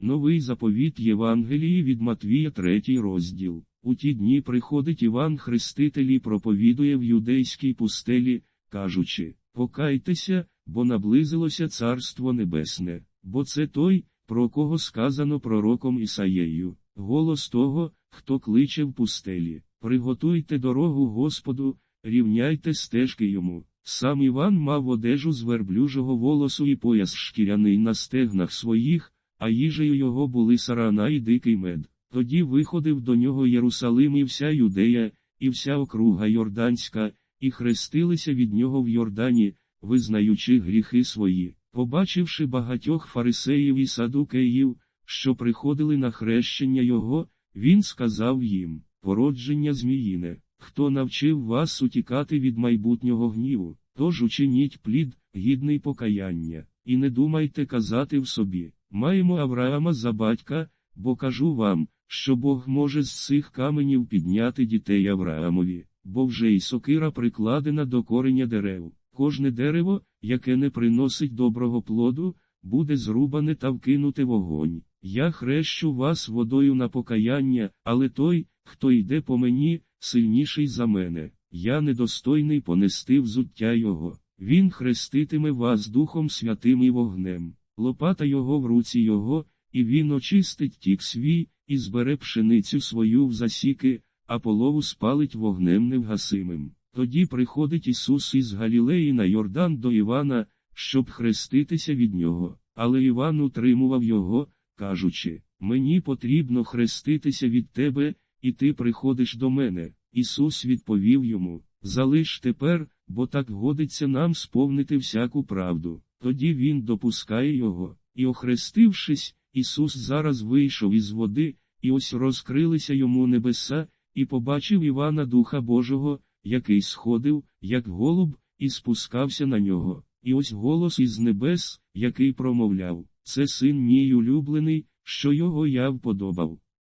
Новий заповіт Євангелії від Матвія, третій розділ. У ті дні приходить Іван Хреститель і проповідує в юдейській пустелі, кажучи, покайтеся, бо наблизилося Царство Небесне, бо це той, про кого сказано пророком Ісаєю, голос того, хто кличе в пустелі. Приготуйте дорогу Господу, рівняйте стежки йому. Сам Іван мав одежу з верблюжого волосу і пояс шкіряний на стегнах своїх, а їжею його були сарана і дикий мед. Тоді виходив до нього Єрусалим і вся Юдея, і вся округа Йорданська, і хрестилися від нього в Йордані, визнаючи гріхи свої. Побачивши багатьох фарисеїв і садукеїв, що приходили на хрещення його, він сказав їм, породження зміїне, хто навчив вас утікати від майбутнього гніву, тож учиніть плід, гідний покаяння, і не думайте казати в собі, маємо Авраама за батька, бо кажу вам, що Бог може з цих каменів підняти дітей Авраамові, бо вже й сокира прикладена до кореня дерев. Кожне дерево, яке не приносить доброго плоду, буде зрубане та вкинуте в огонь. Я хрещу вас водою на покаяння, але той, хто йде по мені, сильніший за мене. Я недостойний понести взуття його. Він хреститиме вас Духом Святим і вогнем, лопата його в руці його, і він очистить тік свій, і збере пшеницю свою в засіки, а полову спалить вогнем невгасимим. Тоді приходить Ісус із Галілеї на Йордан до Івана, щоб хреститися від нього. Але Іван утримував його, кажучи: Мені потрібно хреститися від тебе, і ти приходиш до мене. Ісус відповів йому: Залиш тепер, бо так годиться нам сповнити всяку правду. Тоді він допускає його, і, охрестившись, Ісус зараз вийшов із води, і ось розкрилися йому небеса, і побачив Івана Духа Божого, який сходив, як голуб, і спускався на нього. І ось голос із небес, який промовляв: Це син мій улюблений, що його я вподобав.